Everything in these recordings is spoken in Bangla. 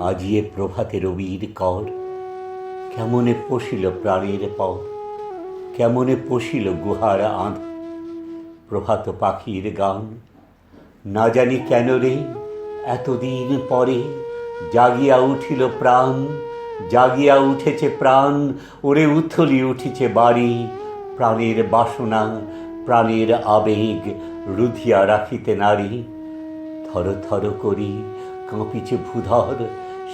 আজিয়ে প্রভাতে রবির কর। কেমনে পশিল প্রাণের পর? কেমনে পশিল গুহার আঁধ? প্রভাত পাখির গান। না জানি কেন রে, এতদিন পরে জাগিয়া উঠিল প্রাণ, জাগিয়া উঠেছে প্রাণ, ওরে উথলি উঠিছে বাড়ি। প্রাণের বাসনা, প্রাণের আবেগ রুধিয়া রাখিতে নারী। থর থর করি কাঁপিছে ভূধর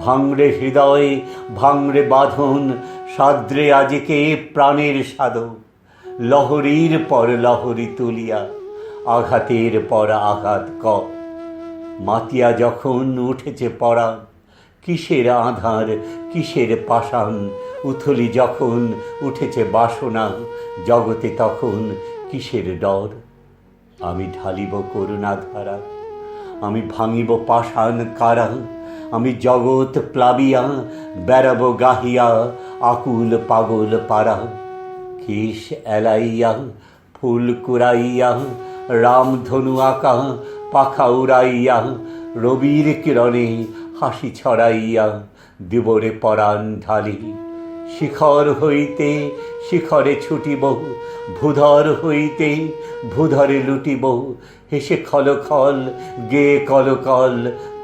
ভাঙড়ে হৃদয়, ভাঙড়ে বাঁধন সাদ্রে আজিকে প্রাণের সাধ। লহরীর পর লহরী তুলিয়া, আঘাতের পর আঘাত ক মাতিয়া যখন উঠেছে পড়া কিসের আধার, কিসের পাষাণ? উথলি যখন উঠেছে বাসনা, জগতে তখন কিসের ডর? আমি ঢালিব করুণা ধারা আমি ভাঙিব পাষাণ কারা আমি জগৎ প্লাবিয়া বেড়াব গাহিয়া, আকুল পাগল পাড়া কিস এলাইয়া, ফুল কুড়াইয়া, রামধনু আঁকা, পাখা উড়াইয়া, রবির কিরণে হাসি ছড়াইয়া, দিবরে পরাণ ঢালি। শিখর হইতে শিখরে ছুটিব, ভূধর হইতে ভূধরে লুটিব, হেসে খল খল গে কল কল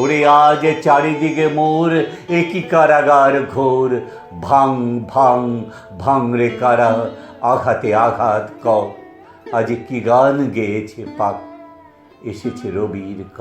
ওরে আজ চারিদিকে মোর একই কারাগার ঘোর। ভাং ভাং ভাং রে কারা, আঘাতে আঘাত ক আজ কি গান গেয়েছে পাক, এসেছে রবির ক